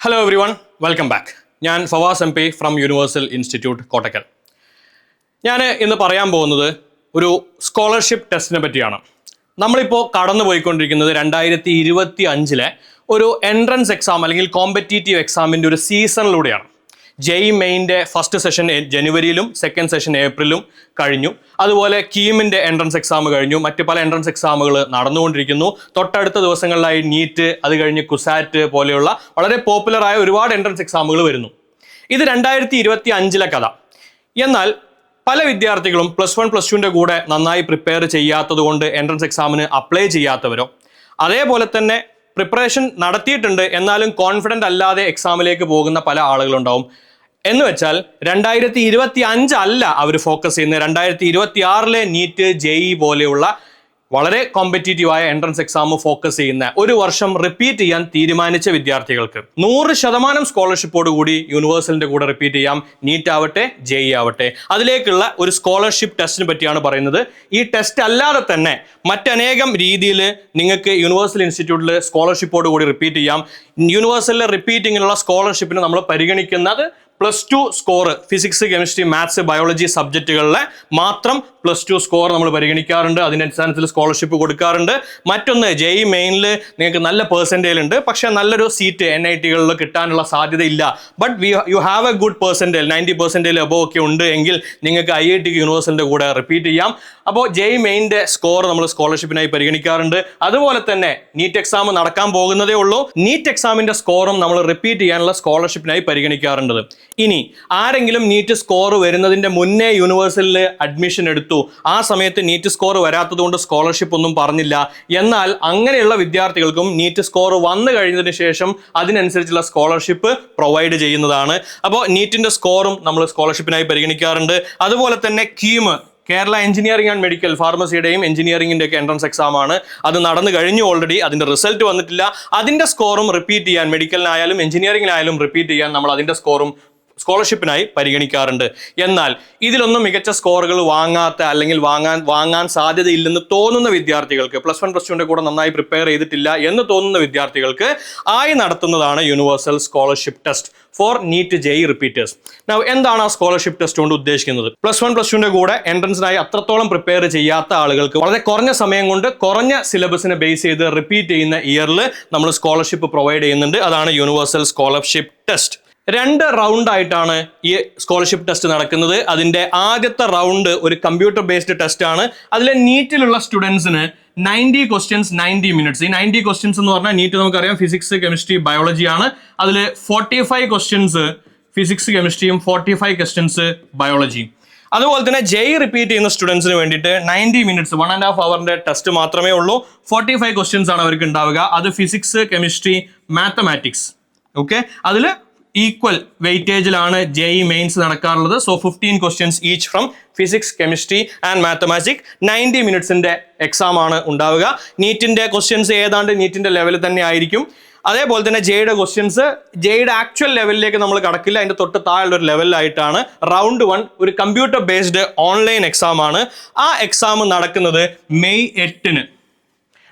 Hello everyone welcome back ഞാൻ Fawaz M P from universal institute Kottakkal. ഞാൻ ഇന്ന് പറയാൻ പോകുന്നത് ഒരു സ്കോളർഷിപ്പ് ടെസ്റ്റിനെ പറ്റിയാണ്. നമ്മളിപ്പോൾ കടന്നു പോയിക്കൊണ്ടിരിക്കുന്നത് രണ്ടായിരത്തി ഇരുപത്തി അഞ്ചിലെ ഒരു എൻട്രൻസ് എക്സാം അല്ലെങ്കിൽ കോമ്പറ്റീറ്റീവ് എക്സാമിന്റെ ഒരു സീസണിലൂടെയാണ് ജെയ് മെയിന്റെ ഫസ്റ്റ് സെഷൻ ജനുവരിയിലും സെക്കൻഡ് സെഷൻ ഏപ്രിലും കഴിഞ്ഞു. അതുപോലെ കീമിന്റെ എൻട്രൻസ് എക്സാം കഴിഞ്ഞു. മറ്റ് പല എൻട്രൻസ് എക്സാമുകൾ നടന്നുകൊണ്ടിരിക്കുന്നു. തൊട്ടടുത്ത ദിവസങ്ങളിലായി നീറ്റ് അത് കഴിഞ്ഞ് കുസാറ്റ് പോലെയുള്ള വളരെ പോപ്പുലറായ ഒരുപാട് എൻട്രൻസ് എക്സാമുകൾ വരുന്നു. ഇത് രണ്ടായിരത്തി ഇരുപത്തി അഞ്ചിലെ കഥ. എന്നാൽ പല വിദ്യാർത്ഥികളും പ്ലസ് വൺ പ്ലസ് ടുവിന്റെ കൂടെ നന്നായി പ്രിപ്പയർ ചെയ്യാത്തത് കൊണ്ട് എൻട്രൻസ് എക്സാമിന് അപ്ലൈ ചെയ്യാത്തവരോ? അതേപോലെ തന്നെ പ്രിപ്പറേഷൻ നടത്തിയിട്ടുണ്ട്. എന്നാലും കോൺഫിഡന്റ് അല്ലാതെ എക്സാമിലേക്ക് പോകുന്ന പല ആളുകളുണ്ടാവും. എന്ന് വെച്ചാൽ രണ്ടായിരത്തി ഇരുപത്തി അഞ്ചല്ല അവർ ഫോക്കസ് ചെയ്യുന്നത്. രണ്ടായിരത്തി ഇരുപത്തി ആറിലെ നീറ്റ് ജെഇ പോലെയുള്ള വളരെ കോമ്പറ്റീറ്റീവായ എൻട്രൻസ് എക്സാം ഫോക്കസ് ചെയ്യുന്ന ഒരു വർഷം റിപ്പീറ്റ് ചെയ്യാൻ തീരുമാനിച്ച വിദ്യാർത്ഥികൾക്ക്. നൂറ് ശതമാനം സ്കോളർഷിപ്പോട് കൂടി യൂണിവേഴ്സലിന്റെ കൂടെ റിപ്പീറ്റ് ചെയ്യാം. നീറ്റ് ആവട്ടെ ജെഇ ആവട്ടെ. അതിലേക്കുള്ള ഒരു സ്കോളർഷിപ്പ് ടെസ്റ്റിനെ പറ്റിയാണ് പറയുന്നത്. ഈ ടെസ്റ്റ് അല്ലാതെ തന്നെ മറ്റനേകം രീതിയിൽ നിങ്ങൾക്ക് യൂണിവേഴ്സൽ ഇൻസ്റ്റിറ്റ്യൂട്ടിൽ സ്കോളർഷിപ്പോട് കൂടി റിപ്പീറ്റ് ചെയ്യാം. യൂണിവേഴ്സലിലെ റിപ്പീറ്റിങ്ങിനുള്ള സ്കോളർഷിപ്പിന് നമ്മൾ പരിഗണിക്കുന്നത് plus two score physics chemistry maths biology സബ്ജക്റ്റുകളിലെ മാത്രം പ്ലസ് ടു സ്കോർ നമ്മൾ പരിഗണിക്കാറുണ്ട്. അതിന്റെ അടിസ്ഥാനത്തിൽ സ്കോളർഷിപ്പ് കൊടുക്കാറുണ്ട്. മറ്റൊന്ന് ജെ ഇ മെയിനിൽ നിങ്ങൾക്ക് നല്ല പേഴ്സന്റേജ് ഉണ്ട് പക്ഷേ നല്ലൊരു സീറ്റ് എൻ ഐ ടികളിൽ കിട്ടാനുള്ള സാധ്യതയില്ല. But we you have a good percentage ninety percentage above ഒക്കെ ഉണ്ട് എങ്കിൽ നിങ്ങൾക്ക് ഐ ഐ ടി യൂണിവേഴ്സിന്റെ കൂടെ റിപ്പീറ്റ് ചെയ്യാം. അപ്പോൾ ജെ ഇ മെയിന്റെ സ്കോർ നമ്മൾ സ്കോളർഷിപ്പിനായി പരിഗണിക്കാറുണ്ട്. അതുപോലെ തന്നെ നീറ്റ് എക്സാം നടക്കാൻ പോകുന്നതേ ഉള്ളൂ. നീറ്റ് എക്സാമിന്റെ സ്കോറും നമ്മൾ റിപ്പീറ്റ് ചെയ്യാനുള്ള സ്കോളർഷിപ്പിനായി പരിഗണിക്കാറുണ്ട്. ഇനി ആരെങ്കിലും നീറ്റ് സ്കോർ വരുന്നതിന്റെ മുന്നേ യൂണിവേഴ്സലിൽ അഡ്മിഷൻ എടുത്തു ആ സമയത്ത് നീറ്റ് സ്കോർ വരാത്തതുകൊണ്ട് സ്കോളർഷിപ്പ് ഒന്നും പറഞ്ഞില്ല. എന്നാൽ അങ്ങനെയുള്ള വിദ്യാർത്ഥികൾക്കും നീറ്റ് സ്കോർ വന്നു കഴിഞ്ഞതിന് ശേഷം അതിനനുസരിച്ചുള്ള സ്കോളർഷിപ്പ് പ്രൊവൈഡ് ചെയ്യുന്നതാണ്. അപ്പോൾ നീറ്റിന്റെ സ്കോറും നമ്മൾ സ്കോളർഷിപ്പിനായി പരിഗണിക്കാറുണ്ട്. അതുപോലെ തന്നെ KEAM Kerala engineering and medical ഫാർമസിയുടെയും എഞ്ചിനീയറിംഗിന്റെ ഒക്കെ എൻട്രൻസ് എക്സാം ആണ്. അത് നടന്നു കഴിഞ്ഞു ഓൾറെഡി അതിന്റെ റിസൾട്ട് വന്നിട്ടില്ല. അതിന്റെ സ്കോറും റിപ്പീറ്റ് ചെയ്യാൻ മെഡിക്കലിനായാലും എഞ്ചിനീയറിംഗിനായാലും റിപ്പീറ്റ് ചെയ്യാൻ നമ്മൾ അതിന്റെ സ്കോറും സ്കോളർഷിപ്പിനായി പരിഗണിക്കാറുണ്ട്. എന്നാൽ ഇതിലൊന്നും മികച്ച സ്കോറുകൾ വാങ്ങാത്ത അല്ലെങ്കിൽ വാങ്ങാൻ വാങ്ങാൻ സാധ്യതയില്ലെന്ന് തോന്നുന്ന വിദ്യാർത്ഥികൾക്ക് പ്ലസ് വൺ പ്ലസ് ടുവിന്റെ കൂടെ നന്നായി പ്രിപ്പയർ ചെയ്തിട്ടില്ല എന്ന് തോന്നുന്ന വിദ്യാർത്ഥികൾക്ക് ആയി നടത്തുന്നതാണ് universal scholarship test for NEET JEE repeaters Now എന്താണ് ആ സ്കോളർഷിപ്പ് ടെസ്റ്റ് കൊണ്ട് ഉദ്ദേശിക്കുന്നത്? പ്ലസ് വൺ പ്ലസ് ടുവിന്റെ കൂടെ എൻട്രൻസിനായി അത്രത്തോളം പ്രിപ്പയർ ചെയ്യാത്ത ആളുകൾക്ക് വളരെ കുറഞ്ഞ സമയം കൊണ്ട് കുറഞ്ഞ സിലബസിനെ ബേസ് ചെയ്ത് റിപ്പീറ്റ് ചെയ്യുന്ന ഇയറിൽ നമ്മൾ സ്കോളർഷിപ്പ് പ്രൊവൈഡ് ചെയ്യുന്നുണ്ട്. അതാണ് യൂണിവേഴ്സൽ സ്കോളർഷിപ്പ് ടെസ്റ്റ് രണ്ട് റൗണ്ട് ആയിട്ടാണ് ഈ സ്കോളർഷിപ്പ് ടെസ്റ്റ് നടക്കുന്നത്. അതിന്റെ ആദ്യത്തെ റൗണ്ട് ഒരു കമ്പ്യൂട്ടർ ബേസ്ഡ് ടെസ്റ്റ് ആണ്. അതിലെ നീറ്റിലുള്ള സ്റ്റുഡൻസിന് നയന്റി ക്വസ്റ്റ്യൻസ് നയന്റി മിനിറ്റ്സ് ഈ നയന്റി ക്വസ്റ്റ്യൻസ് എന്ന് പറഞ്ഞാൽ നീറ്റ് നമുക്കറിയാം ഫിസിക്സ് കെമിസ്ട്രി ബയോളജി ആണ്. അതിൽ ഫോർട്ടി ഫൈവ് ക്വസ്റ്റ്യൻസ് ഫിസിക്സ് കെമിസ്ട്രിയും ഫോർട്ടി ഫൈവ് ക്വസ്റ്റ്യൻസ് ബയോളജിയും അതുപോലെ തന്നെ ജെയ് റിപ്പീറ്റ് ചെയ്യുന്ന സ്റ്റുഡൻസിന് വേണ്ടിയിട്ട് ninety minutes one and half അവറിന്റെ test മാത്രമേ ഉള്ളൂ. ഫോർട്ടി ഫൈവ് ക്വസ്റ്റ്യൻസ് ആണ് അവർക്ക് ഉണ്ടാവുക. അത് ഫിസിക്സ് കെമിസ്ട്രി മാത്തമാറ്റിക്സ് ഓക്കെ അതിൽ ഈക്വൽ വെയിറ്റേജിലാണ് ജെ ഇ മെയിൻസ് നടക്കാറുള്ളത്. So fifteen questions each from physics chemistry and mathematic ninety മിനിറ്റ്സിന്റെ exam ആണ് ഉണ്ടാവുക. നീറ്റിന്റെ ക്വസ്റ്റ്യൻസ് ഏതാണ്ട് നീറ്റിന്റെ ലെവലിൽ തന്നെ ആയിരിക്കും. അതേപോലെ തന്നെ ജെയുടെ ക്വസ്റ്റ്യൻസ് ജെയുടെ ആക്ച്വൽ ലെവലിലേക്ക് നമ്മൾ കടക്കില്ല. അതിന്റെ തൊട്ട് താഴെയുള്ള ഒരു ലെവലിലായിട്ടാണ് റൗണ്ട് വൺ ഒരു കമ്പ്യൂട്ടർ ബേസ്ഡ് ഓൺലൈൻ എക്സാം ആണ്. ആ എക്സാം നടക്കുന്നത് മെയ് എട്ടിന്.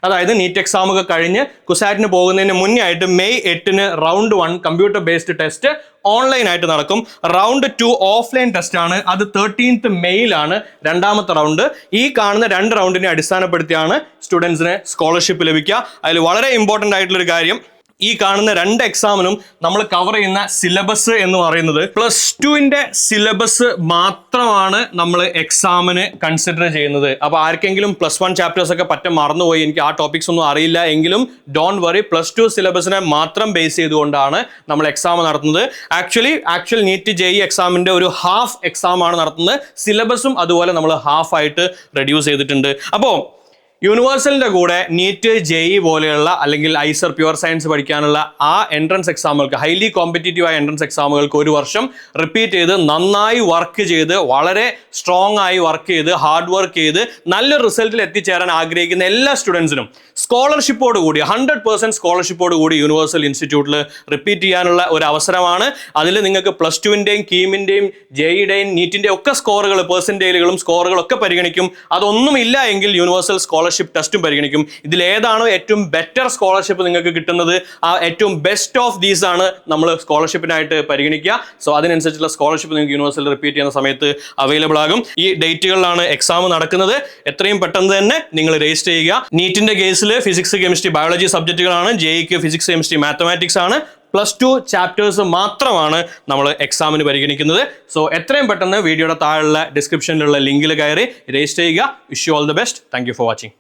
അതായത് നീറ്റ് എക്സാം ഒക്കെ കഴിഞ്ഞ് കുസാറ്റിന് പോകുന്നതിന് മുന്നേ ആയിട്ട് മെയ് എട്ടിന് round one computer based test online ആയിട്ട് നടക്കും. റൗണ്ട് ടു ഓഫ്ലൈൻ ടെസ്റ്റ് ആണ്. അത് തേർട്ടീൻത്ത് മെയ്യിലാണ് രണ്ടാമത്തെ റൗണ്ട് ഈ കാണുന്ന രണ്ട് റൗണ്ടിനെ അടിസ്ഥാനപ്പെടുത്തിയാണ് സ്റ്റുഡൻസിന് സ്കോളർഷിപ്പ് ലഭിക്കുക. അതിൽ വളരെ ഇമ്പോർട്ടന്റ് ആയിട്ടുള്ളൊരു കാര്യം ഈ കാണുന്ന രണ്ട് എക്സാമിനും നമ്മൾ കവർ ചെയ്യുന്ന സിലബസ് എന്ന് പറയുന്നത് പ്ലസ് ടുവിന്റെ സിലബസ് മാത്രമാണ് നമ്മൾ എക്സാമിന് കൺസിഡർ ചെയ്യുന്നത്. അപ്പോൾ ആർക്കെങ്കിലും പ്ലസ് വൺ ചാപ്റ്റേഴ്സ് ഒക്കെ പറ്റ മറന്നുപോയി എനിക്ക് ആ ടോപ്പിക്സ് ഒന്നും അറിയില്ല എങ്കിലും ഡോണ്ട് വറി പ്ലസ് ടു സിലബസിനെ മാത്രം ബേസ് ചെയ്തുകൊണ്ടാണ് നമ്മൾ എക്സാം നടത്തുന്നത്. Actually actual NEET J E എക്സാമിന്റെ ഒരു ഹാഫ് എക്സാം ആണ് നടത്തുന്നത്. സിലബസും അതുപോലെ നമ്മൾ ഹാഫ് ആയിട്ട് റെഡ്യൂസ് ചെയ്തിട്ടുണ്ട്. അപ്പോൾ യൂണിവേഴ്സലിന്റെ കൂടെ നീറ്റ് ജെഇ പോലെയുള്ള അല്ലെങ്കിൽ ഐസർ പ്യുവർ സയൻസ് പഠിക്കാനുള്ള ആ എൻട്രൻസ് എക്സാമുകൾക്ക് ഹൈലി കോമ്പറ്റീറ്റീവ് ആയ എൻട്രൻസ് എക്സാമുകൾക്ക് ഒരു വർഷം റിപ്പീറ്റ് ചെയ്ത് നന്നായി വർക്ക് ചെയ്ത് വളരെ സ്ട്രോങ് ആയി വർക്ക് ചെയ്ത് ഹാർഡ് വർക്ക് ചെയ്ത് നല്ല റിസൾട്ടിൽ എത്തിച്ചേരാൻ ആഗ്രഹിക്കുന്ന എല്ലാ സ്റ്റുഡൻസിനും സ്കോളർഷിപ്പോട് കൂടി ഹൺഡ്രഡ് പെർസെന്റ് സ്കോളർഷിപ്പോട് കൂടി യൂണിവേഴ്സൽ ഇൻസ്റ്റിറ്റ്യൂട്ടിൽ റിപ്പീറ്റ് ചെയ്യാനുള്ള ഒരു അവസരമാണ്. അതിൽ നിങ്ങൾക്ക് പ്ലസ് ടുവിന്റെയും കീമിന്റെയും ജെയുടെയും നീറ്റിന്റെയും ഒക്കെ സ്കോറുകൾ പെർസെന്റേജുകളും സ്കോറുകളൊക്കെ പരിഗണിക്കും. അതൊന്നും ഇല്ല എങ്കിൽ യൂണിവേഴ്സൽ സ്കോളർഷിപ്പ് സ്കോളർഷിപ്പ് ടെസ്റ്റും പരിഗണിക്കും. ഇതിൽ ഏതാണോ ഏറ്റവും ബെറ്റർ സ്കോളർഷിപ്പ് നിങ്ങൾക്ക് കിട്ടുന്നത്? ആ ഏറ്റവും ബെസ്റ്റ് ഓഫ് ദീസ് ആണ് നമ്മൾ സ്കോളർഷിപ്പിനായിട്ട് പരിഗണിക്കുക. സോ അതിനനുസരിച്ചുള്ള സ്കോളർഷിപ്പ് നിങ്ങൾക്ക് യൂണിവേഴ്സിൽ റിപ്പീറ്റ് ചെയ്യുന്ന സമയത്ത് അവൈലബിൾ ആകും. ഈ ഡേറ്റുകളിലാണ് എക്സാം നടക്കുന്നത്. എത്രയും പെട്ടെന്ന് തന്നെ നിങ്ങൾ രജിസ്റ്റർ ചെയ്യുക. നീറ്റിന്റെ കേസിൽ ഫിസിക്സ് കെമിസ്ട്രി ബയോളജി സബ്ജക്റ്റുകളാണ് ജെഇക്ക് ഫിസിക്സ് കെമിസ്ട്രി മാത്തമാറ്റിക്സ് ആണ്. പ്ലസ് ടു ചാപ്റ്റേഴ്സ് മാത്രമാണ് നമ്മൾ എക്സാമിന് പരിഗണിക്കുന്നത്. സോ എത്രയും പെട്ടെന്ന് വീഡിയോയുടെ താഴെയുള്ള ഡിസ്ക്രിപ്ഷനിലുള്ള ലിങ്കിൽ കയറി രജിസ്റ്റർ ചെയ്യുക. Wish you all the best thank for watching